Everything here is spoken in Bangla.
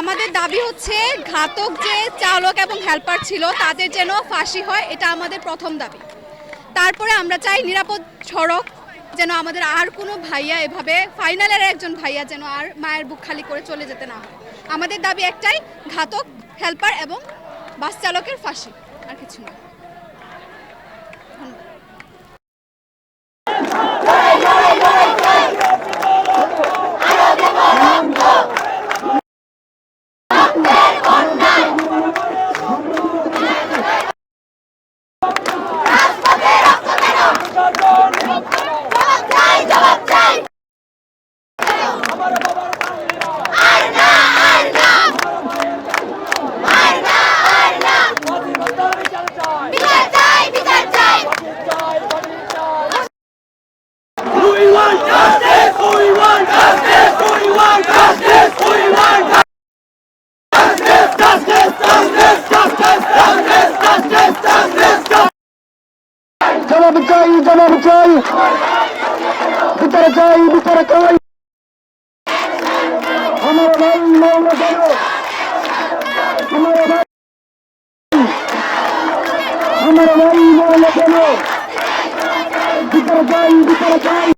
আমাদের দাবি হচ্ছে ঘাতক যে চালক এবং হেল্পার ছিল, তাদের যেন ফাঁসি হয়, এটা আমাদের প্রথম দাবি। তারপরে আমরা চাই নিরাপদ সড়ক যেন আমাদের আর কোনো ভাইয়া এভাবে ফাইনালের একজন ভাইয়া যেন আর মায়ের বুক খালি করে চলে যেতে না হয়। আমাদের দাবি একটাই, ঘাতক হেল্পার এবং বাস চালকের ফাঁসি, আর কিছু না We চাই জবাব চাই। বিচার চাই বিচার চাই। আমার ভাই মৌলা কেন আমার ভাই আমার ভাই মৌলা কেন বিচার চাই বিচার চাই।